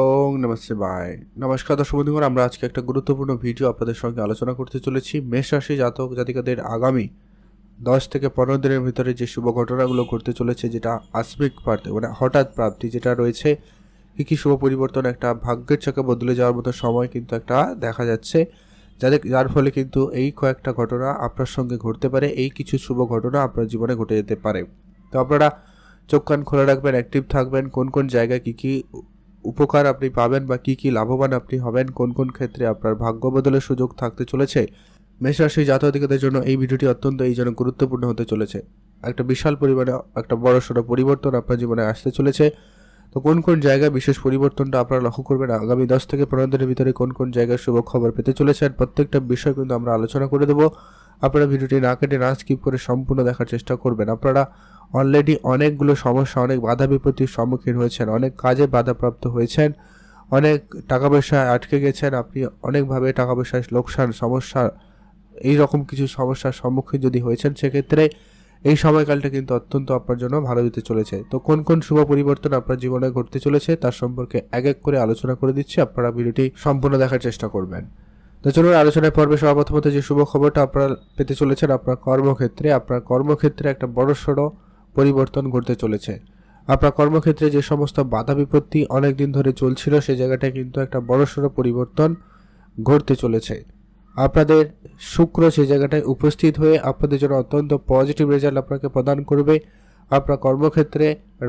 ওং নমস্তে বাই নমস্কার দর্শক বন্ধুগণ, আমরা আজকে একটা গুরুত্বপূর্ণ ভিডিও আপনাদের সঙ্গে আলোচনা করতে চলেছি। মেষ রাশি জাতক জাতিকাদের আগামী দশ থেকে পনেরো দিনের ভিতরে যে শুভ ঘটনাগুলো ঘটতে চলেছে, যেটা আসমিক প্রাপ্তি মানে হঠাৎ প্রাপ্তি যেটা রয়েছে, কী কী শুভ পরিবর্তন, একটা ভাগ্যের চাকা বদলে যাওয়ার মতো সময় কিন্তু একটা দেখা যাচ্ছে। যাদের যার ফলে কিন্তু এই কয়েকটা ঘটনা আপনার সঙ্গে ঘটতে পারে, এই কিছু শুভ ঘটনা আপনার জীবনে ঘটে যেতে পারে। তো আপনারা চোখ কান খোলা রাখবেন অ্যাক্টিভ থাকবেন, কোন কোন জায়গায় কী কী উপকার আপনি পাবেন বা কী কী লাভবান আপনি হবেন, কোন কোন ক্ষেত্রে আপনার ভাগ্য বদলের সুযোগ থাকতে চলেছে, মেষরাশি জাতকদের জন্য এই ভিডিওটি অত্যন্ত এই জন্য গুরুত্বপূর্ণ হতে চলেছে। একটা বিশাল পরিমাণে একটা বড় সড়ো পরিবর্তন আপনার জীবনে আসতে চলেছে। তো কোন কোন জায়গায় বিশেষ পরিবর্তনটা আপনারা লক্ষ্য করবেন? আগামী দশ থেকে পনেরো দিনের ভিতরে কোন কোন জায়গায় শুভ খবর পেতে চলেছেন প্রত্যেকটা বিষয় কিন্তু আমরা আলোচনা করে দেবো। আপনারা ভিডিওটি না কেটে, না স্কিপ করে সম্পূর্ণ দেখার চেষ্টা করবেন। আপনারা অলরেডি অনেকগুলো সমস্যা, অনেক বাধা বিপত্তির সম্মুখীন হয়েছেন, অনেক কাজে বাধাপ্রাপ্ত হয়েছেন, অনেক টাকা পয়সা আটকে গেছেন, আপনি অনেকভাবে টাকা পয়সায় লোকসান, সমস্যা, এই রকম কিছু সমস্যার সম্মুখীন যদি হয়েছেন, সেক্ষেত্রে এই সময়কালটা কিন্তু অত্যন্ত আপনার জন্য ভালো দিতে চলেছে। তো কোন কোন শুভ পরিবর্তন আপনার জীবনে ঘটতে চলেছে, তার সম্পর্কে এক এক করে আলোচনা করে দিচ্ছি। আপনারা ভিডিওটি সম্পূর্ণ দেখার চেষ্টা করবেন। তো চলুন আলোচনায় পর্বে সর্বপ্রথমত যে শুভ খবরটা আপনারা পেতে চলেছেন, আপনার কর্মক্ষেত্রে আপনার কর্মক্ষেত্রে একটা বড়সড় পরিবর্তন ঘটতে চলেছে। আপনার কর্মক্ষেত্রে যে সমস্ত বাধা বিপত্তি অনেক দিন ধরে চলছিল, সে জায়গাটায় কিন্তু একটা বড়সড় পরিবর্তন ঘটতে চলেছে। আপনাদের শুক্র সেই জায়গাটায় উপস্থিত হয়ে আপনাদের জন্য অত্যন্ত পজিটিভ রেজাল্ট আপনাকে প্রদান করবে। আপনার কর্মক্ষেত্রে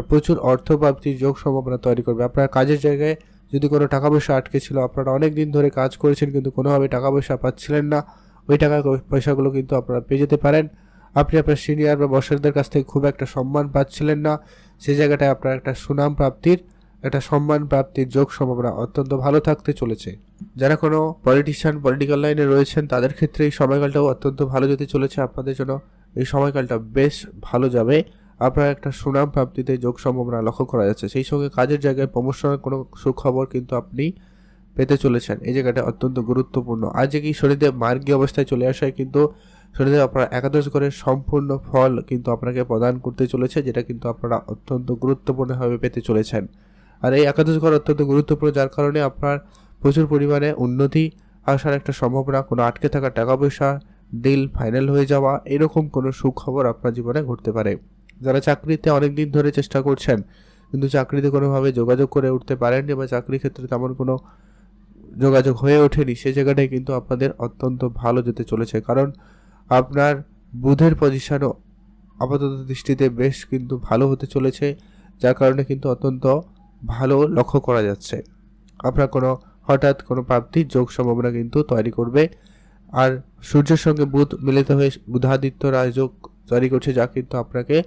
প্রচুর অর্থপ্রাপ্তির যোগ সম্ভাবনা তৈরি করবে। আপনার কাজের জায়গায় যদি কোনো টাকা পয়সা আটকে ছিল, আপনারা অনেক দিন ধরে কাজ করেছেন, কিন্তু কোনোভাবে টাকা পয়সা পাচ্ছিলেন না। ওই টাকা পয়সাগুলো কিন্তু আপনারা পেয়ে যেতে পারেন। আপনি আপনার সিনিয়র বা বসরদের কাছ থেকে খুব একটা সম্মান পাচ্ছিলেন না। সেই জায়গাটায় আপনার একটা সুনাম প্রাপ্তির, একটা সম্মান প্রাপ্তির যোগ সম্ভাবনা অত্যন্ত ভালো থাকতে চলেছে। যারা কোনো পলিটিশিয়ান পলিটিক্যাল লাইনে রয়েছেন, তাদের ক্ষেত্রে এই সময়কালটাও অত্যন্ত ভালো যেতে চলেছে। আপনাদের জন্য এই সময়কালটা বেশ ভালো যাবে। আপনার একটা সুনাম প্রাপ্তিতে যোগ সম্ভাবনা লক্ষ্য করা যাচ্ছে। সেই সঙ্গে কাজের জায়গায় প্রমোশনের কোনো সুখবর কিন্তু আপনি পেতে চলেছেন। এই জায়গাটা অত্যন্ত গুরুত্বপূর্ণ। আজ কি শরীরে মার্গী অবস্থায় চলে আসায় কিন্তু শরীরে আপনার একাদশ ঘরের সম্পূর্ণ ফল কিন্তু আপনাকে প্রদান করতে চলেছে, যেটা কিন্তু আপনারা অত্যন্ত গুরুত্বপূর্ণভাবে পেতে চলেছেন। আর এই একাদশ ঘর অত্যন্ত গুরুত্বপূর্ণ, যার কারণে আপনার প্রচুর পরিমাণে উন্নতি আসার একটা সম্ভাবনা, কোনো আটকে থাকা টাকা পয়সা ডিল ফাইনাল হয়ে যাওয়া, এরকম কোনো সুখবর আপনার জীবনে ঘটতে পারে। যারা চাকরিতে অনেক দিন ধরে চেষ্টা করছেন, কিন্তু চাকরিতে কোনোভাবে যোগাযোগ করে উঠতে পারেননি বা চাকরি ক্ষেত্রে তেমন কোনো যোগাযোগ হয়ে ওঠেনি, সে জায়গাটায় কিন্তু আপনাদের অত্যন্ত ভালো যেতে চলেছে। কারণ আপনার বুধের পজিশনও আপাতত দৃষ্টিতে বেশ কিন্তু ভালো হতে চলেছে, যার কারণে কিন্তু অত্যন্ত ভালো লক্ষ্য করা যাচ্ছে। আপনার কোনো হঠাৎ কোনো প্রাপ্তির যোগ সম্ভাবনা কিন্তু তৈরি করবে। আর সূর্যের সঙ্গে বুধ মিলিত হয়ে বুধাদিত্য রাজযোগ তৈরি করছে, যা কিন্তু আপনাকে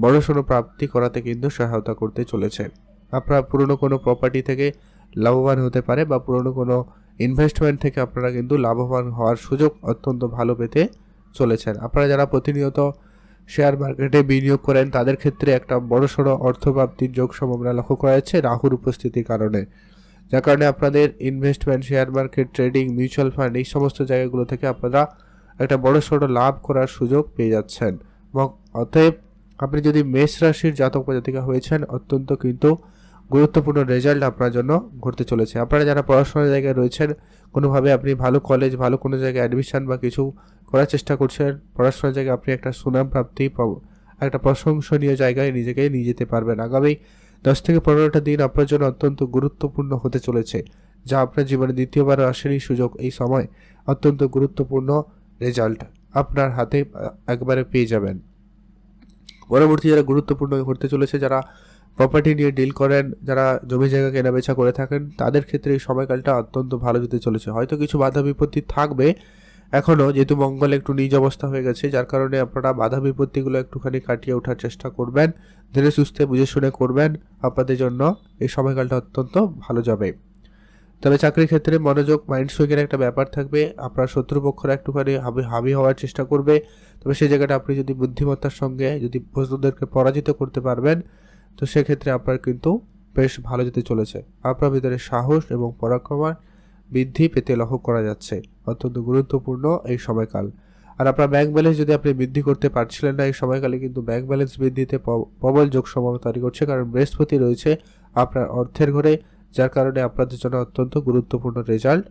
বড়সড় প্রাপ্তি করাতে কিন্তু সহায়তা করতে চলেছে। আপনার পুরনো কোনো প্রপার্টি থেকে লাভবান হতে পারে বা পুরনো কোনো ইনভেস্টমেন্ট থেকে আপনারা কিন্তু লাভবান হওয়ার সুযোগ অত্যন্ত ভালো পেতে চলেছেন। আপনারা যারা প্রতিনিয়ত শেয়ার মার্কেটে বিনিয়োগ করেন, তাদের ক্ষেত্রে একটা বড়সড় অর্থপ্রাপ্তির যোগ সম্ভাবনা লক্ষ্য করা যাচ্ছে রাহুর উপস্থিতির কারণে। যার কারণে আপনাদের investment share market trading mutual fund এই সমস্ত জায়গাগুলো থেকে আপনারা একটা বড়সড় লাভ করার সুযোগ পেয়ে যাচ্ছেন। এবং অতএব আপনি যদি মেষ রাশির জাতক প্রজাতিকা হয়েছেন, অত্যন্ত কিন্তু গুরুত্বপূর্ণ রেজাল্ট আপনার জন্য ঘটতে চলেছে। আপনারা যারা পড়াশোনার জায়গায় রয়েছেন, কোনোভাবে আপনি ভালো কলেজ ভালো কোনো জায়গায় অ্যাডমিশন বা কিছু করার চেষ্টা করছেন, পড়াশোনার জায়গায় আপনি একটা সুনাম প্রাপ্তি একটা প্রশংসনীয় জায়গায় নিজেকে নিয়ে যেতে পারবেন। আগামী দশ থেকে পনেরোটা দিন আপনার জন্য অত্যন্ত গুরুত্বপূর্ণ হতে চলেছে, যা আপনার জীবনে দ্বিতীয়বার আসেনি সুযোগ এই সময়। অত্যন্ত গুরুত্বপূর্ণ রেজাল্ট আপনার হাতে একবারে পেয়ে যাবেন। পরবর্তী যারা গুরুত্বপূর্ণ ঘটতে চলেছে, যারা প্রপার্টি নিয়ে ডিল করেন, যারা জমি জায়গা কেনাবেচা করে থাকেন, তাদের ক্ষেত্রে এই সময়কালটা অত্যন্ত ভালো যেতে চলেছে। হয়তো কিছু বাধা বিপত্তি থাকবে এখনও যেহেতু মঙ্গল একটু নিজ অবস্থা হয়ে গেছে, যার কারণে আপনারা বাধা বিপত্তিগুলো একটুখানি কাটিয়ে ওঠার চেষ্টা করবেন, ধীরে সুস্থে বুঝে শুনে করবেন আপনাদের জন্য এই সময়কালটা অত্যন্ত ভালো যাবে। তবে চাকরির ক্ষেত্রে মনোযোগ মাইন্ড সুইংয়ের একটা ব্যাপার থাকবে। আপনার শত্রুপক্ষরা একটুখানি হাবি হাবি হওয়ার চেষ্টা করবে। তবে সেই জায়গাটা আপনি যদি বুদ্ধিমত্তার সঙ্গে যদি বস্তুদেরকে পরাজিত করতে পারবেন, তো সেক্ষেত্রে আপনার কিন্তু বেশ ভালো যেতে চলেছে। আপনার ভিতরে সাহস এবং পরাক্রমার বৃদ্ধি পেতে লক্ষ্য করা যাচ্ছে। অত্যন্ত গুরুত্বপূর্ণ এই সময়কাল। আর আপনার ব্যাংক ব্যালেন্স যদি আপনি বৃদ্ধি করতে পারছিলেন না এই সময়কালে, কিন্তু ব্যাংক ব্যালেন্স বৃদ্ধিতে প্রবল যোগ সম্ভাবনা তৈরি করছে কারণ বৃহস্পতি রয়েছে আপনার অর্থের ঘরে। যার কারণে আপনাদের জন্য অত্যন্ত গুরুত্বপূর্ণ রেজাল্ট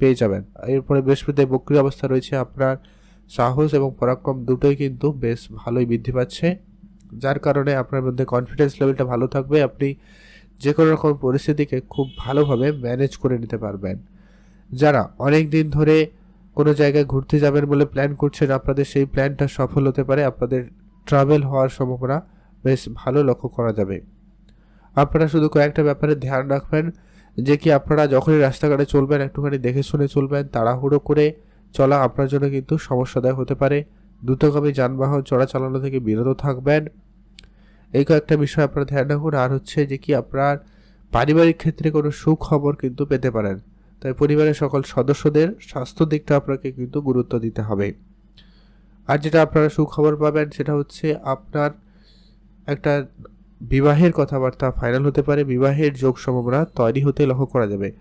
পেয়ে যাবেন। এরপরে বৃহস্পতি বক্রি অবস্থা রয়েছে, আপনার সাহস এবং পরাক্রম দুটোই কিন্তু বেশ ভালোই বৃদ্ধি পাচ্ছে, যার কারণে আপনার মধ্যে কনফিডেন্স লেভেলটা ভালো থাকবে, আপনি যে কোনো রকম পরিস্থিতিকে খুব ভালোভাবে ম্যানেজ করে নিতে পারবেন। যারা অনেক দিন ধরে কোনো জায়গায় ঘুরতে যাবেন বলে প্ল্যান করছেন, আপনাদের সেই প্ল্যানটা সফল হতে পারে, আপনাদের ট্রাভেল হওয়ার সম্ভাবনা বেশ ভালো লক্ষ্য করা যাবে। আপনারা শুধু কয়েকটা ব্যাপারে ধ্যান রাখবেন, যে কি আপনারা যখনই রাস্তাঘাটে চলবেন, একটুখানি দেখে শুনে চলবেন, তাড়াহুড়ো করে চলা আপনার জন্য কিন্তু সমস্যাদায়ক হতে পারে। দ্রুতগামী যানবাহন চড়া চালানো থেকে বিরত থাকবেন। এই কয়েকটা বিষয় আপনারা ধ্যান রাখুন। আর হচ্ছে যে কি আপনার পারিবারিক ক্ষেত্রে কোনো সুখবর কিন্তু পেতে পারেন। তাই পরিবারের সকল সদস্যদের স্বাস্থ্য দিকটা আপনাকে কিন্তু গুরুত্ব দিতে হবে। আর যেটা আপনারা সুখবর পাবেন সেটা হচ্ছে আপনার একটা বিবাহের কথাবার্তা ফাইনাল হতে পারে, বিবাহের যোগ সম্ভাবনা তৈরি হতে লক্ষ্য করা যাবে।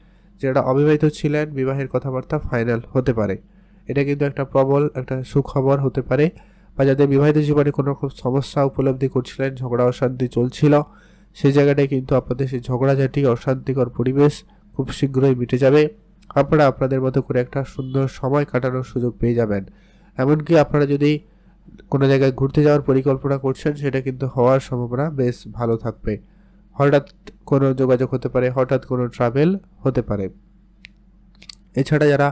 যারা অবিবাহিত ছিলেন, বিবাহের কথাবার্তা ফাইনাল হতে পারে। এটা কিন্তু একটা প্রবল, একটা সুখবর হতে পারে। বা যাদের বিবাহিত জীবনে কোনো রকম সমস্যা উপলব্ধি করছিলেন, ঝগড়া অশান্তি চলছিল সেই জায়গাটায় কিন্তু আপনাদের সেই ঝগড়াঝাটি, অশান্তিকর পরিবেশ খুব শীঘ্রই মিটে যাবে। আপনারা আপনাদের মতো করে একটা সুন্দর সময় কাটানোর সুযোগ পেয়ে যাবেন। এমনকি আপনারা যদি কোনো জায়গায় ঘুরতে যাওয়ার পরিকল্পনা করছেন, সেটা কিন্তু হওয়ার সম্ভাবনা বেশ ভালো থাকবে। হঠাৎ কোনো যোগাযোগ হতে পারে, হঠাৎ কোনো ট্রাভেল হতে পারে। এছাড়া যারা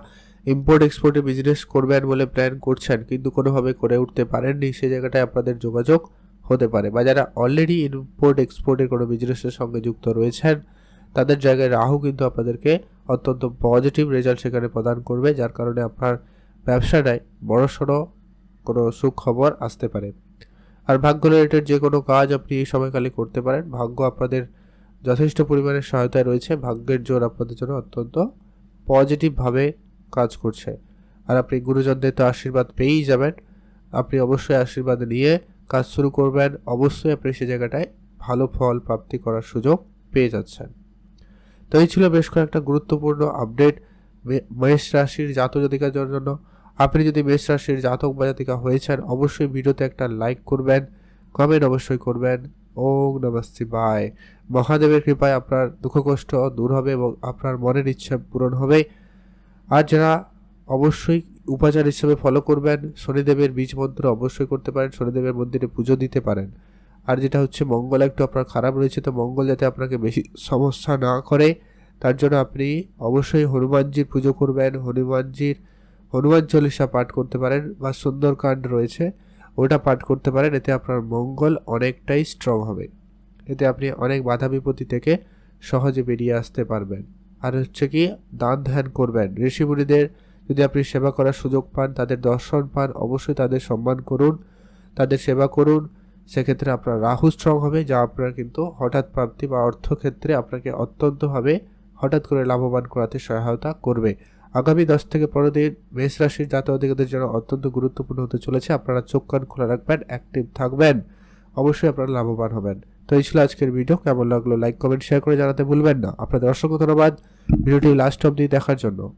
ইম্পোর্ট এক্সপোর্টে বিজনেস করবেন বলে প্ল্যান করছেন, কিন্তু কোনোভাবে করে উঠতে পারেননি, সে জায়গাটায় আপনাদের যোগাযোগ হতে পারে বা যারা অলরেডি ইম্পোর্ট এক্সপোর্টের কোনো বিজনেসের সঙ্গে যুক্ত রয়েছেন, তাদের জায়গায় রাহু কিন্তু আপনাদেরকে অত্যন্ত পজিটিভ রেজাল্ট সেখানে প্রদান করবে, যার কারণে আপনার ব্যবসাটায় বড়সড় কোনো সুখবর আসতে পারে। আর ভাগ্য রিলেটেড যে কোনো কাজ আপনি এই সময়কালে করতে পারেন। ভাগ্য আপনাদের যথেষ্ট পরিমাণে সহায়তায় রয়েছে। ভাগ্যের জোর আপনাদের জন্য অত্যন্ত পজিটিভভাবে কাজ করছে। আর আপনি গুরুজনদের তো আশীর্বাদ পেয়েই যাবেন। আপনি অবশ্যই আশীর্বাদ নিয়ে কাজ শুরু করবেন। অবশ্যই আপনি সে জায়গাটায় ভালো ফল প্রাপ্তি করার সুযোগ পেয়ে যাচ্ছেন। তো এই ছিল বেশ কয়েকটা গুরুত্বপূর্ণ আপডেট মেষ রাশির জাতক জাতিকার জন্য আপনি যদি মেষ রাশির জাতক বা জাতিকা হয়েছেন অবশ্যই ভিডিওতে একটা লাইক করবেন কমেন্ট অবশ্যই করবেন। ওম নমস্তি শিবায়। মহাদেবের কৃপায় আপনার দুঃখ কষ্ট দূর হবে এবং আপনার মনের ইচ্ছা পূরণ হবে। আর যারা অবশ্যই উপাচার হিসেবে ফলো করবেন, শনিদেবের বীজ মন্ত্র অবশ্যই করতে পারেন, শনিদেবের মন্দিরে পুজো দিতে পারেন। আর যেটা হচ্ছে মঙ্গল, একটু আপনার খারাপ রয়েছে, তো মঙ্গল যাতে আপনাকে বেশি সমস্যা না করে, তার জন্য আপনি অবশ্যই হনুমানজির পুজো করবেন। হনুমানজির হনুমান চল্লিশা পাঠ করতে পারেন বা সুন্দরকাণ্ড রয়েছে, ওটা পাঠ করতে পারেন, এতে আপনার মঙ্গল অনেকটাই স্ট্রং হবে। এতে আপনি অনেক বাধা বিপত্তি থেকে সহজে বেরিয়ে আসতে পারবেন। আর হচ্ছে কি, দান ধ্যান করবেন। ঋষিমুনিদের যদি আপনি সেবা করার সুযোগ পান, তাদের দর্শন পান, অবশ্যই তাদের সম্মান করুন, তাদের সেবা করুন। সেক্ষেত্রে আপনার রাহু স্ট্রং হবে, যা আপনার কিন্তু হঠাৎ প্রাপ্তি বা অর্থক্ষেত্রে আপনাকে অত্যন্তভাবে হঠাৎ করে লাভবান করাতে সহায়তা করবে। আগামী দশ থেকে পনেরো দিন মেষ রাশির জাতীয় অধিকারদের জন্য অত্যন্ত গুরুত্বপূর্ণ হতে চলেছে। আপনারা চোখ কান খোলা রাখবেন অ্যাক্টিভ থাকবেন। অবশ্যই আপনারা লাভবান হবেন। তো এই ছিল আজকের ভিডিও কেমন লাগল লাইক কমেন্ট শেয়ার করে জানাতে ভুলবেন না। আপনাদের অসংখ্য ধন্যবাদ। ভিডিওটি লাস্ট অবধি দেখার জন্য।